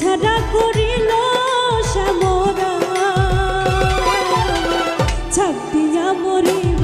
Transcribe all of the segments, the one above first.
ছাড়া করিল শ্যামরা ছাপিয়া মরিব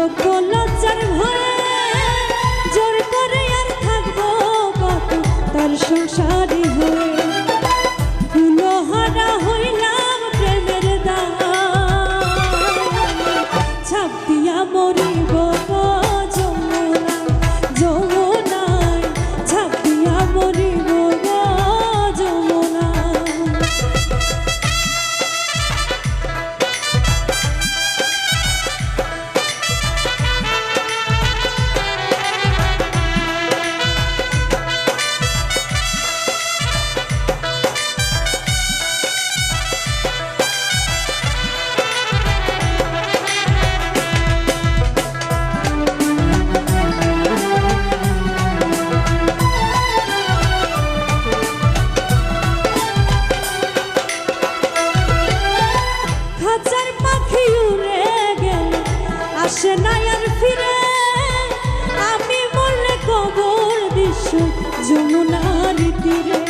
লোক লজ্জার ভয় পাখি উড়ে গেল, আসে না আমি মরলে কবর দিস যমুনার তীরে।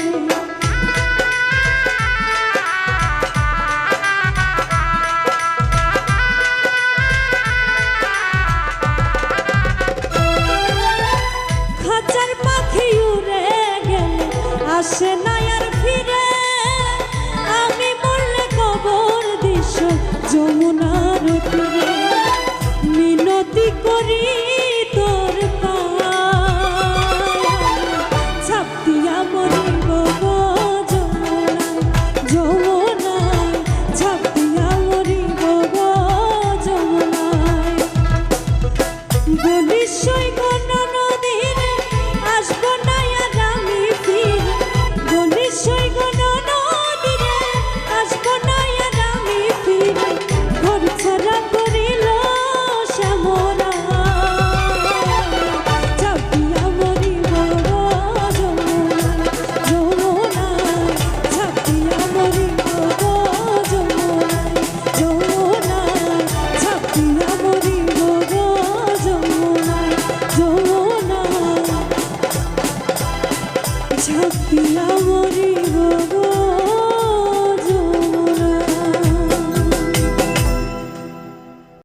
খাঁচার পাখি উড়ে গেল ভক্তি আমরি বাবা